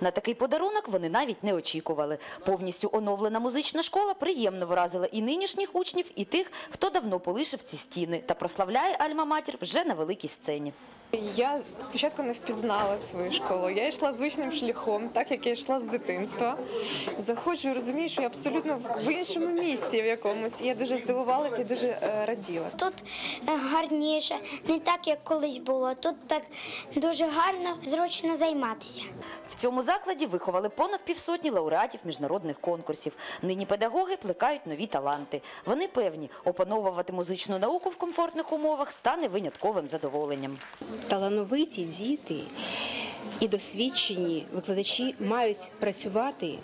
На такий подарунок вони навіть не очікували. Повністю оновлена музична школа приємно вразила і нинішніх учнів, і тих, хто давно полишив ці стіни та прославляє Альма-Матір вже на великій сцені. Я спочатку не впізнала свою школу. Я йшла звичним шляхом, так як я йшла з дитинства. Заходжу, розумію, що я абсолютно в іншому місці в якомусь. Я дуже здивувалася і дуже е, раділа. Тут е, гарніше, не так, як колись було. Тут так дуже гарно, зручно займатися. В цьому закладі виховали понад півсотні лауреатів міжнародних конкурсів. Нині педагоги плекають нові таланти. Вони певні, опановувати музичну науку в комфортних умовах стане винятковим задоволенням. Талановиті діти і досвідчені викладачі мають працювати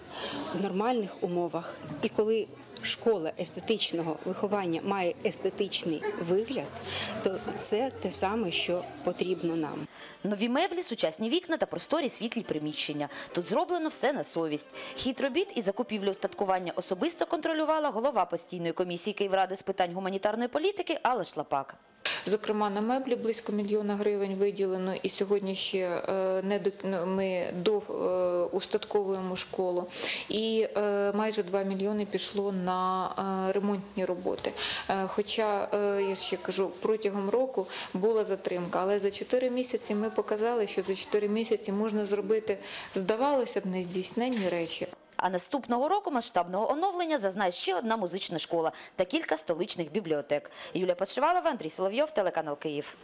в нормальних умовах. І коли школа естетичного виховання має естетичний вигляд, то це те саме, що потрібно нам. Нові меблі, сучасні вікна та просторі світлі приміщення. Тут зроблено все на совість. Хід робіт і закупівлю устаткування особисто контролювала голова постійної комісії Київради з питань гуманітарної політики Алла Шлапак. Зокрема, на меблі близько мільйона гривень виділено, і сьогодні ще е, не ну, ми до е, школу. І е, майже 2 мільйони пішло на ремонтні роботи. Хоча я ще кажу, протягом року була затримка, але за 4 місяці ми показали, що за 4 місяці можна зробити, здавалося б, нездійсненні речі. А наступного року масштабного оновлення зазнає ще одна музична школа та кілька столичних бібліотек. Юлія Подшивалова, Андрій Соловйов, телеканал Київ.